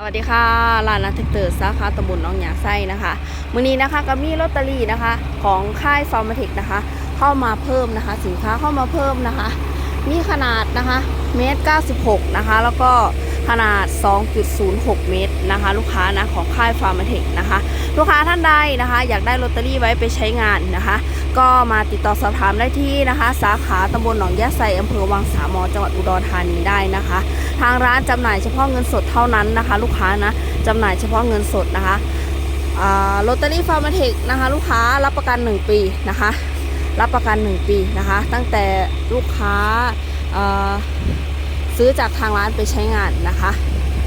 สวัสดีค่ะร้านนัทเตอร์สาขาตำบลหนองหยาไส้นะคะมื้อนี้นะคะก็มีลอตเตอรี่นะคะ ของค่ายฟาร์มาเทคนะคะ เข้ามาเพิ่มนะคะ สินค้าเข้ามาเพิ่มนะคะ มีขนาดนะคะเมตร96 นะคะ แล้วก็ ขนาด 2.06 เมตรนะคะ ลูกค้านะของค่ายฟาร์มเทคนะคะ ลูกค้าท่านใดนะคะ อยากได้ลอตเตอรี่ไว้ไปใช้งานนะคะ ก็มาติดต่อสอบถามได้ที่นะคะ สาขาตำบลหนองยะไซอำเภอวังสามอจังหวัดอุดรธานีได้นะคะ ทางร้านจำหน่ายเฉพาะเงินสดเท่านั้นนะคะ ลูกค้านะจำหน่ายเฉพาะเงินสดนะคะลอตเตอรี่ฟาร์มเทคนะคะ ลูกค้ารับประกัน 1 ปีนะคะ รับประกัน 1 ปีนะคะ ตั้งแต่ลูกค้าเอ่อ ซื้อจากทางร้านไปใช้งานนะคะ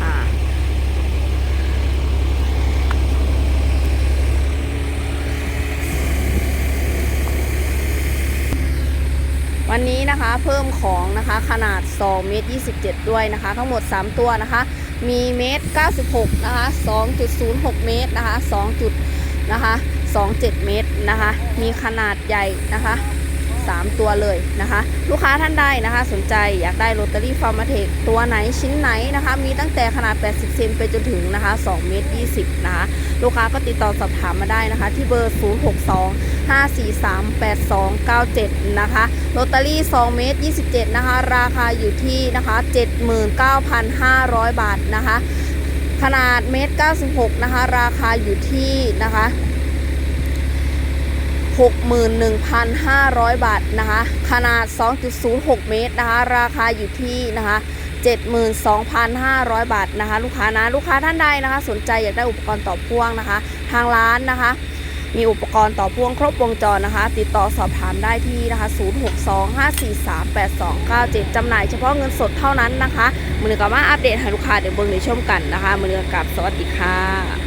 อ่าวันนี้นะคะเพิ่มของนะคะขนาด2เมตร27 ด้วยนะคะ ทั้งหมด 3 ตัวนะคะ มีเมตร 96 นะคะ 2.06 เมตรนะคะ2จุดนะคะ27 เมตรนะคะ มีขนาดใหญ่นะคะ 3 ตัวเลยนะคะ ลูกค้าท่านใดนะคะ สนใจอยากได้ลอตเตอรี่ฟาร์มาเทคตัวไหนชิ้นไหนนะคะ มีตั้งแต่ขนาด 80 เซนไปจนถึงนะคะ2เมตร20 นะคะ ลูกค้าก็ติดต่อสอบถามมาได้นะคะ ที่เบอร์ 062 5438297 นะคะลอตเตอรี่ 2 เมตร 27 นะคะ ราคาอยู่ที่นะคะ 79,500 บาทนะคะ ขนาดเมตร 96 นะคะ ราคาอยู่ที่นะคะ 61,500 บาทนะคะ ขนาด 2.06 เมตรนะคะ ราคาอยู่ที่นะคะ72,500 บาทนะคะ ลูกค้านะลูกค้าท่านใดนะคะ สนใจอยากได้อุปกรณ์ต่อพ่วงนะคะ ทางร้านนะคะ มีอุปกรณ์ต่อพ่วงครบวงจรนะคะ ติดต่อสอบถามได้ที่นะคะ 0625438297 จำหน่ายเฉพาะเงินสดเท่านั้นนะคะมือนี้ก็มาอัปเดตให้ลูกค้าเดี๋ยวเบิ่งในชมกันนะคะมือกับสวัสดีค่ะ